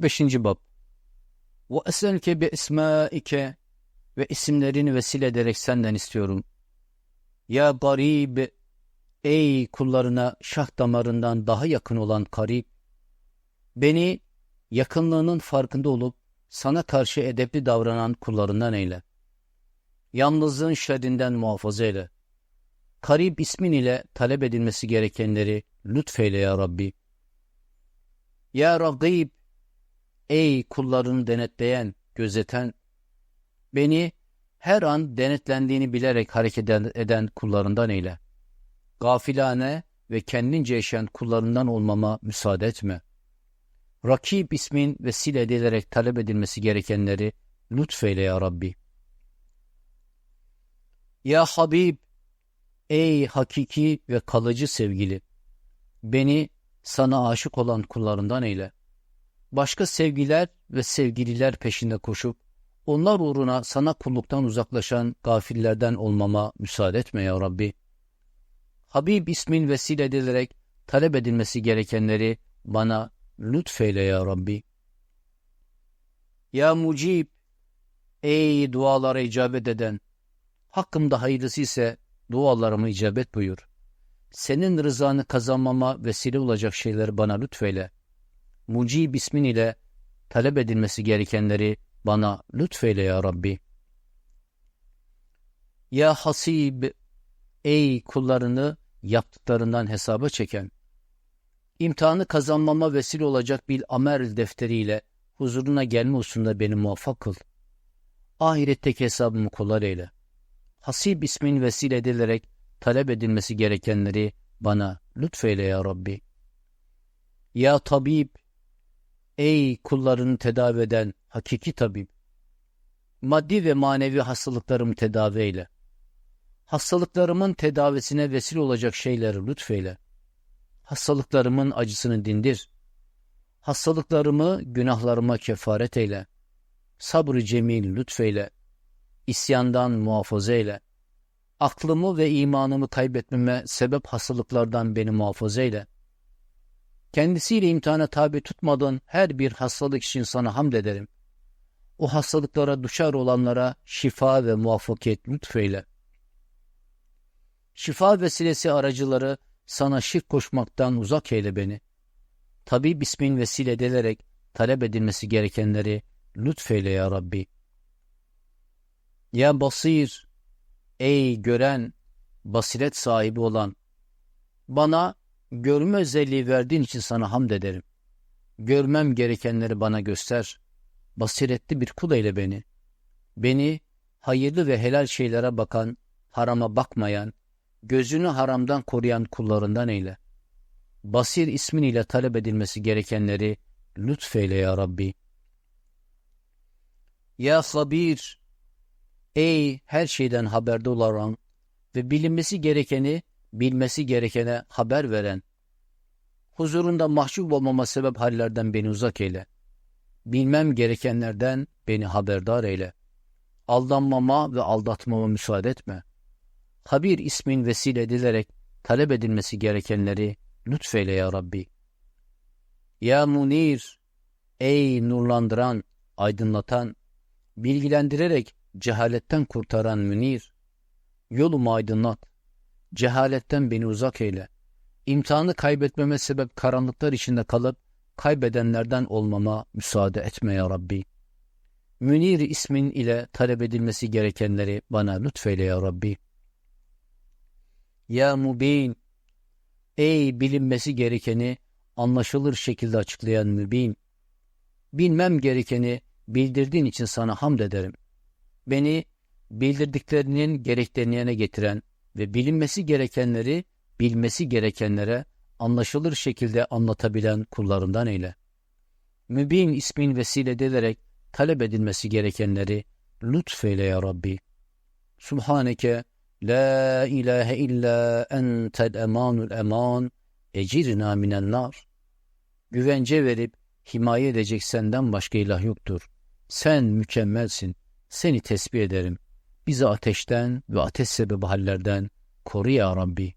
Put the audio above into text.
Beşinci bab. Ve eselke bi ismaike ve isimlerini vesile ederek senden istiyorum. Ya garib, ey kullarına şah damarından daha yakın olan karib, beni yakınlığının farkında olup sana karşı edepli davranan kullarından eyle. Yalnızlığın şerrinden muhafaza eyle. Karib ismin ile talep edilmesi gerekenleri lütfeyle ya Rabbi. Ya Ragib, ey kullarını denetleyen, gözeten, beni her an denetlendiğini bilerek hareket eden kullarından eyle. Gafilane ve kendince yaşayan kullarından olmama müsaade etme. Rakib ismin vesile edilerek talep edilmesi gerekenleri lütfeyle ya Rabbi. Ya Habib, ey hakiki ve kalıcı sevgili, beni sana aşık olan kullarından eyle. Başka sevgiler ve sevgililer peşinde koşup, onlar uğruna sana kulluktan uzaklaşan gafillerden olmama müsaade etme ya Rabbi. Habib ismin vesile edilerek talep edilmesi gerekenleri bana lütfeyle ya Rabbi. Ya Mucib, ey dualara icabet eden, hakkımda hayırlısı ise dualarımı icabet buyur. Senin rızanı kazanmama vesile olacak şeyleri bana lütfeyle. Mucib ismin ile talep edilmesi gerekenleri bana lütfeyle ya Rabbi. Ya Hasib, ey kullarını yaptıklarından hesaba çeken, imtihanı kazanmama vesile olacak bir amel defteriyle huzuruna gelme hususunda beni muvaffak kıl. Ahiretteki hesabımı kolay eyle. Hasib ismin vesile edilerek talep edilmesi gerekenleri bana lütfeyle ya Rabbi. Ya tabip, ey kullarını tedavi eden hakiki tabip, maddi ve manevi hastalıklarımı tedavi eyle. Hastalıklarımın tedavisine vesile olacak şeyleri lütfeyle. Hastalıklarımın acısını dindir. Hastalıklarımı günahlarıma kefaret eyle. Sabrı cemil lütfeyle. İsyandan muhafaza eyle. Aklımı ve imanımı kaybetmeme sebep hastalıklardan beni muhafaza eyle. Kendisiyle imtihana tabi tutmadığın her bir hastalık için sana hamd ederim. O hastalıklara düşer olanlara şifa ve muvaffakiyet lütfeyle. Şifa vesilesi aracıları sana şirk koşmaktan uzak eyle beni. Tabi bismin vesile edilerek talep edilmesi gerekenleri lütfeyle ya Rabbi. Ya basir, ey gören, basiret sahibi olan, bana görme özelliği verdiğin için sana hamd ederim. Görmem gerekenleri bana göster. Basiretli bir kul eyle beni. Beni hayırlı ve helal şeylere bakan, harama bakmayan, gözünü haramdan koruyan kullarından eyle. Basir ismin ile talep edilmesi gerekenleri lütfeyle ya Rabbi. Ya Sabir, ey her şeyden haberde olan ve bilinmesi gerekeni bilmesi gerekene haber veren, huzurunda mahcup olmama sebep hallerden beni uzak eyle. Bilmem gerekenlerden beni haberdar eyle. Aldanmama ve aldatmama müsaade etme. Habir ismin vesile edilerek talep edilmesi gerekenleri lütfeyle ya Rabbi. Ya Munir, ey nurlandıran, aydınlatan, bilgilendirerek cehaletten kurtaran Münir, yolumu aydınlat, cehaletten beni uzak eyle. İmtihanı kaybetmeme sebep karanlıklar içinde kalıp kaybedenlerden olmama müsaade etme ya Rabbi. Münir ismin ile talep edilmesi gerekenleri bana lütfeyle ya Rabbi. Ya Mubin, ey bilinmesi gerekeni anlaşılır şekilde açıklayan Mübin, bilmem gerekeni bildirdiğin için sana hamd ederim. Beni bildirdiklerinin gereklerini yerine getiren ve bilinmesi gerekenleri bilmesi gerekenlere anlaşılır şekilde anlatabilen kullarından eyle. Mübin ismin vesile edilerek talep edilmesi gerekenleri lütfeyle ya Rabbi. Subhaneke la ilahe illa entel emanul eman ecirna minen nar. Güvence verip himaye edecek senden başka ilah yoktur. Sen mükemmelsin. Seni tesbih ederim. Bizi ateşten ve ateş sebebi hallerden koru ya Rabbi.